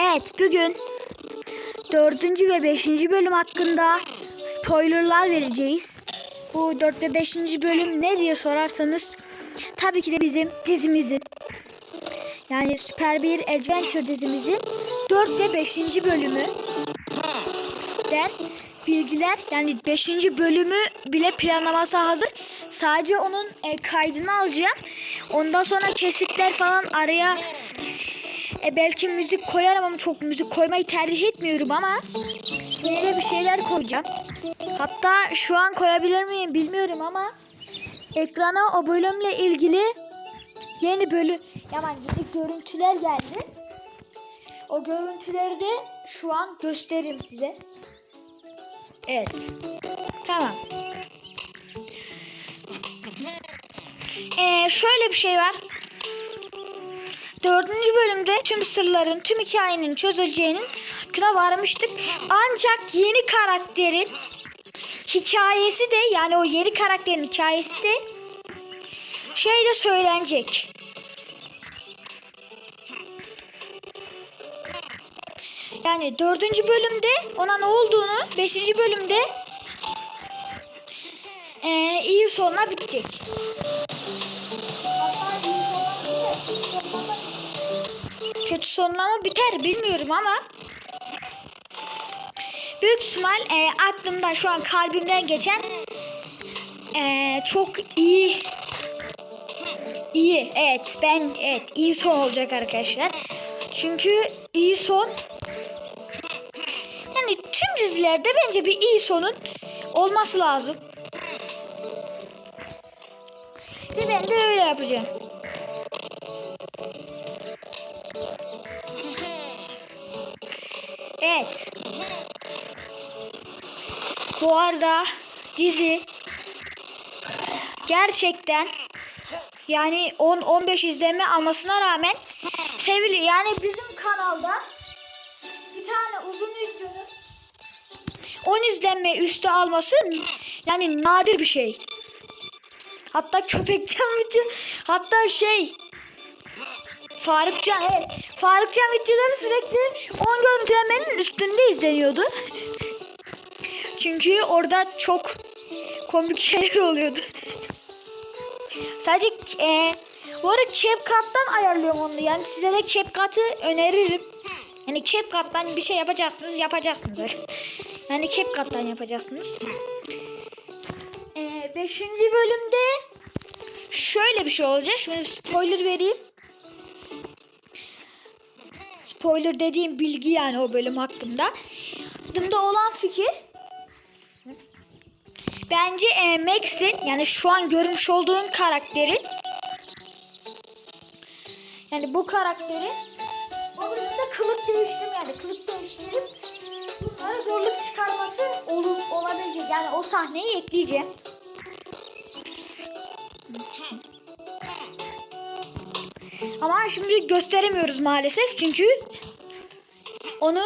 Evet bugün dördüncü ve beşinci bölüm hakkında spoilerlar vereceğiz. Bu dört ve beşinci bölüm ne diye sorarsanız tabii ki de bizim dizimizin yani Süper Bir Adventure dizimizin 4 ve 5. bölümü den bilgiler yani 5. bölümü bile planlaması hazır. Sadece onun e, kaydını alacağım. Ondan sonra kesitler falan araya e, belki müzik koyarım ama çok müzik koymayı tercih etmiyorum ama yine bir şeyler koyacağım. Hatta şu an koyabilir miyim bilmiyorum ama ekrana o bölümle ilgili yeni bölüm yaman gidip görüntüler geldi. O görüntüleri de şu an göstereyim size. Evet. Tamam. Ee, şöyle bir şey var. Dördüncü bölümde tüm sırların, tüm hikayenin çözüleceğinin kına varmıştık. Ancak yeni karakterin hikayesi de yani o yeni karakterin hikayesi de şeyde söylenecek. Yani dördüncü bölümde ona ne olduğunu, beşinci bölümde eee, iyi sonla bitecek. Kötü sonla mı biter bilmiyorum ama büyük ihtimal eee, aklımda şu an kalbimden geçen eee, çok iyi iyi evet ben evet iyi son olacak arkadaşlar. Çünkü iyi son yani tüm dizilerde bence bir iyi sonun olması lazım. Ve ben de öyle yapacağım. Evet. Bu arada dizi gerçekten yani 10-15 izlenme almasına rağmen seviliyor. Yani bizim kanalda bir tane uzun videonun 10 izlenme üstü alması yani nadir bir şey. Hatta köpekten video hatta şey Farukcan evet Farukcan videoları sürekli 10 görüntülemenin üstünde izleniyordu. Çünkü orada çok komik şeyler oluyordu. Sadece e, bu arada CapCut'tan ayarlıyorum onu. Yani size de CapCut'ı öneririm. Yani CapCut'tan bir şey yapacaksınız, yapacaksınız. Yani CapCut'tan yapacaksınız. Ee, beşinci bölümde şöyle bir şey olacak. Şimdi spoiler vereyim. Spoiler dediğim bilgi yani o bölüm hakkında. Aklımda olan fikir Bence e, Max'in yani şu an görmüş olduğun karakterin yani bu karakterin o bölümde kılık değiştirme yani kılık değiştirip bunlara zorluk çıkarması olup olabilecek. Yani o sahneyi ekleyeceğim. Ama şimdi gösteremiyoruz maalesef çünkü onu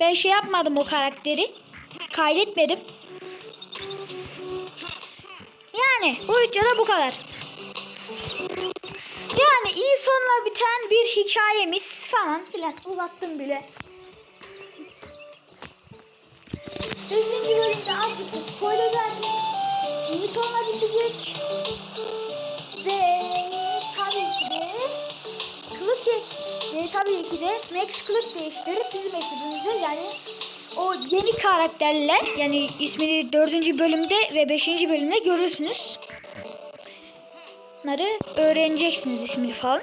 ben şey yapmadım o karakteri kaydetmedim. Yani bu videoda bu kadar. Yani iyi sonla biten bir hikayemiz falan filan uzattım bile. Beşinci bölümde azıcık bir spoiler verdim. İyi sonla bitecek. Ve tabii ki de kılık de ve tabii ki de Max kılık değiştirip bizim ekibimize yani o yeni karakterle yani ismini dördüncü bölümde ve beşinci bölümde görürsünüz. Bunları öğreneceksiniz ismini falan.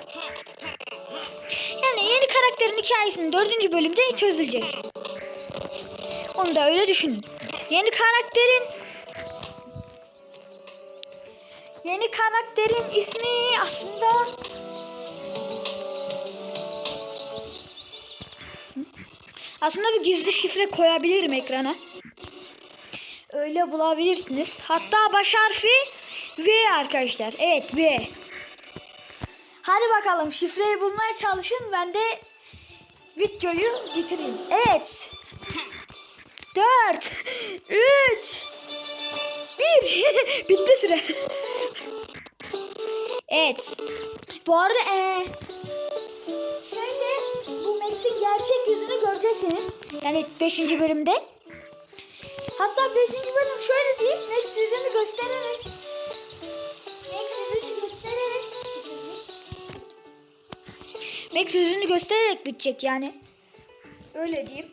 Yani yeni karakterin hikayesinin dördüncü bölümde çözülecek. Onu da öyle düşünün. Yeni karakterin yeni karakterin ismi aslında Aslında bir gizli şifre koyabilirim ekrana. Öyle bulabilirsiniz. Hatta baş harfi V arkadaşlar. Evet V. Hadi bakalım şifreyi bulmaya çalışın. Ben de videoyu bitireyim. Evet. 4 3 1 Bitti süre. Evet. Bu arada ee, şeyde bu Max'in gerçek yüzünü göreceksiniz. Yani 5. bölümde. Hatta 5. bölüm şöyle diyeyim. Max yüzünü göstererek Max yüzünü göstererek Max yüzünü göstererek bitecek yani. Öyle diyeyim.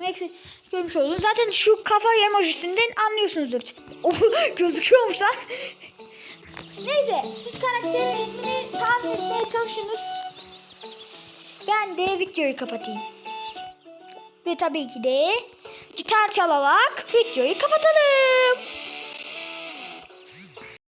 Max'i görmüş oldunuz. Zaten şu kafa emojisinden anlıyorsunuzdur. Oh, gözüküyormuş lan. Neyse siz karakterin ismini tahmin etmeye çalışınız. Ben de videoyu kapatayım. Ve tabii ki de gitar çalarak videoyu kapatalım.